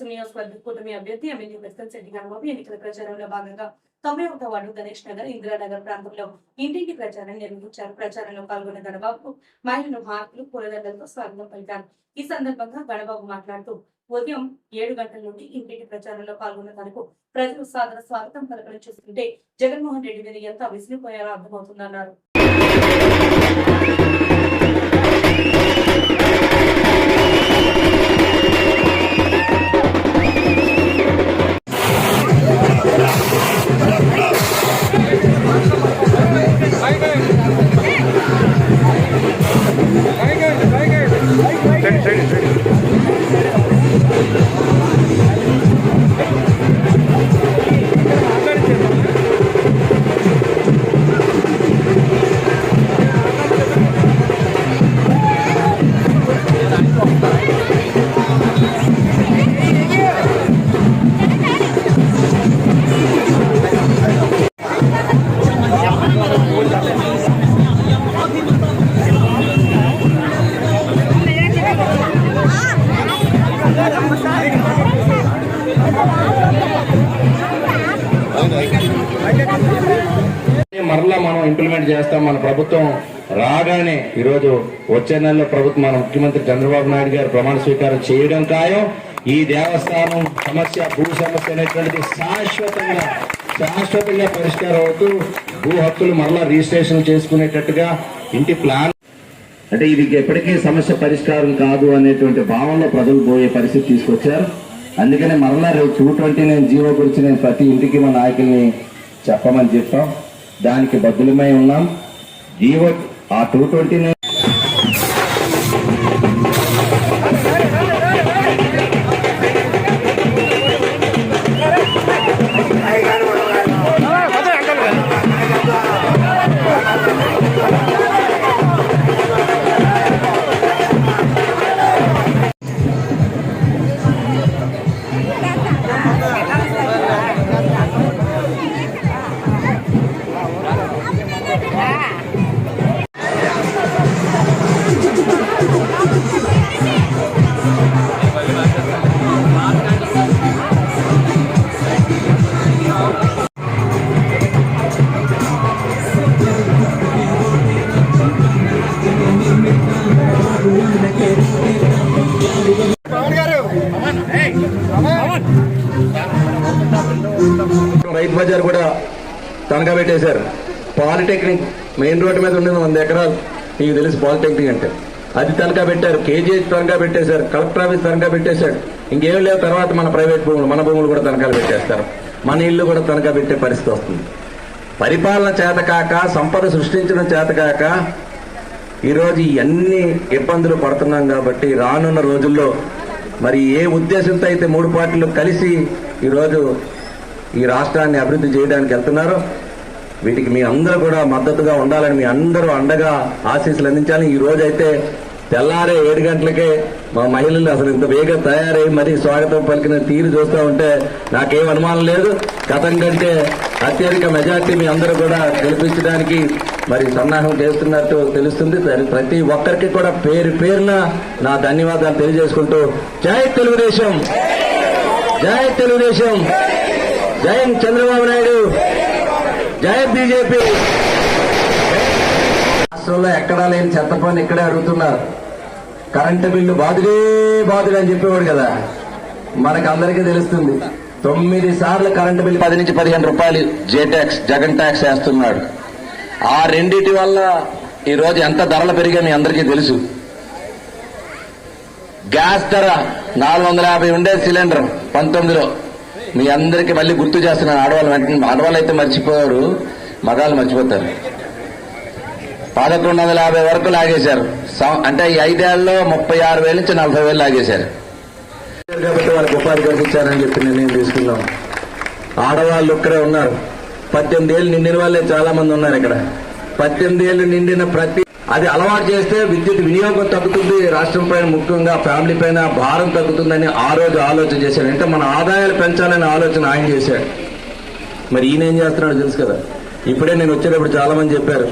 నియోజకవర్గ కూటమి అభ్యర్థి ఎమ్మెల్యే వెస్కల్ శెట్టి గణబాబు ఎన్నికల ప్రచారంలో భాగంగా తొంభై ఒకటో వార్డు గణేష్ నగర్ ఇందిరానగర్ ప్రాంతంలో ఇంటింటి ప్రచారం నిర్వహించారు. ప్రచారంలో పాల్గొన్న గణబాబు మహిళలు హార్కులు పూలదండలతో స్వాగతం పలికారు. ఈ సందర్భంగా గణబాబు మాట్లాడుతూ ఉదయం ఏడు గంటల నుండి ఇంటింటి ప్రచారంలో పాల్గొన్న తనకు ప్రజలు సాదర స్వాగతం పలకడం చూస్తుంటే జగన్మోహన్ రెడ్డి మీద ఎంత విసిరిపోయారో అర్థమవుతుందన్నారు. మరలా మనం ఇంప్లిమెంట్ చేస్తాం. మన ప్రభుత్వం రాగానే ఈరోజు వచ్చే నెలలో ప్రభుత్వం మన ముఖ్యమంత్రి చంద్రబాబు నాయుడు గారు ప్రమాణ స్వీకారం చేయడం ఖాయం. ఈ దేవస్థానం సమస్య భూ సమస్య అనేటువంటిది శాశ్వతంగా శాశ్వతంగా పరిష్కారం అవుతూ భూ హక్కులు మరలా రిజిస్ట్రేషన్ చేసుకునేటట్టుగా ఇంటి ప్లాన్ అంటే ఇది ఎప్పటికీ సమస్య పరిష్కారం కాదు అనేటువంటి భావనలో ప్రజలు పోయే పరిస్థితి తీసుకొచ్చారు. అందుకనే మరలా రేపు టూ ట్వంటీ నైన్ జీవో గురించి నేను ప్రతి ఇంటికి మా నాయకుల్ని చెప్పమని చెప్పాం. దానికి బద్దులమై ఉన్నాం. జీవో ఆ two twenty nine Rythu Bazar కూడా తనఖా పెట్టేశారు. పాలిటెక్నిక్ మెయిన్ రోడ్డు మీద ఉండిన వంద ఎకరాలు. మీకు తెలుసు పాలిటెక్నిక్ అంటే. అది తనఖా పెట్టారు. కేజీహెచ్ తనఖా పెట్టేశారు. కలెక్టర్ ఆఫీస్ తనఖా పెట్టేశారు ఇంకేం లేవు. తర్వాత మన ప్రైవేట్ భూములు మన భూములు కూడా తనఖాలు పెట్టేస్తారు. మన ఇల్లు కూడా తనఖా పెట్టే పరిస్థితి వస్తుంది. పరిపాలన చేతకాక సంపద సృష్టించడం చేతకాక ఈరోజు ఎన్ని ఇబ్బందులు పడుతున్నాం కాబట్టి రానున్న రోజుల్లో మరి ఏ ఉద్దేశంతో అయితే మూడు పార్టీలు కలిసి ఈరోజు ఈ రాష్ట్రాన్ని అభివృద్ధి చేయడానికి వెళ్తున్నారో వీటికి మీ అందరూ కూడా మద్దతుగా ఉండాలని మీ అందరూ అండగా ఆశీస్సులు అందించాలని ఈ రోజు అయితే తెల్లారే ఏడు గంటలకే మా మహిళలు అసలు ఇంత వేగం తయారై మరీ స్వాగతం పలికిన తీరు చూస్తూ ఉంటే నాకేం అనుమానం లేదు. గతం కంటే అత్యధిక మెజార్టీ మీ అందరూ కూడా గెలిపించడానికి మరి సన్నాహం చేస్తున్నట్టు తెలుస్తుంది. ప్రతి ఒక్కరికి కూడా పేరు పేరున నా ధన్యవాదాలు తెలియజేసుకుంటూ జై తెలుగుదేశం. జై తెలుగుదేశం. జై చంద్రబాబు నాయుడు. జై బీజేపీ. రాష్ట్రంలో ఎక్కడా లేని చెత్త పని ఇక్కడే అడుగుతున్నారు. కరెంటు బిల్లు బాదులే బాదులే అని చెప్పేవాడు కదా. మనకు అందరికీ తెలుస్తుంది. తొమ్మిది సార్లు కరెంటు బిల్లు పది నుంచి పదిహేను రూపాయలు జే ట్యాక్స్ జగన్ ట్యాక్స్ వేస్తున్నాడు. ఆ రెండింటి వల్ల ఈరోజు ఎంత ధరలు పెరిగా మీ అందరికీ తెలుసు. గ్యాస్ ధర నాలుగు వందల యాభై ఉండే సిలిండర్ పంతొమ్మిదిలో. మీ అందరికీ మళ్ళీ గుర్తు చేస్తున్నాను. ఆడవాళ్ళు వెంటనే ఆడవాళ్ళు అయితే మర్చిపోయారు మగాళ్ళు మర్చిపోతారు. పదకొండు వందల యాభై వరకు లాగేశారు. అంటే ఈ ఐదేళ్ళలో ముప్పై ఆరు వేల నుంచి నలభై వేలు లాగేశారు. కాబట్టి వాళ్ళకి ఉపాధి కల్పించారని చెప్పి నిర్ణయం తీసుకున్నాం. ఆడవాళ్ళు ఇక్కడే ఉన్నారు. పద్దెనిమిది ఏళ్ళు నిండిన వాళ్ళే చాలా మంది ఉన్నారు ఇక్కడ. పద్దెనిమిది ఏళ్ళు నిండిన ప్రతి అది అలవాటు చేస్తే విద్యుత్ వినియోగం తగ్గుతుంది రాష్ట్రం పైన ముఖ్యంగా ఫ్యామిలీ పైన భారం తగ్గుతుందని ఆ రోజు ఆలోచన చేశాడు అంటే మన ఆదాయాలు పెంచాలనే ఆలోచన ఆయన చేశాడు. మరి ఈయన ఏం చేస్తున్నాడో తెలుసు కదా. ఇప్పుడే నేను వచ్చేటప్పుడు చాలా మంది చెప్పారు.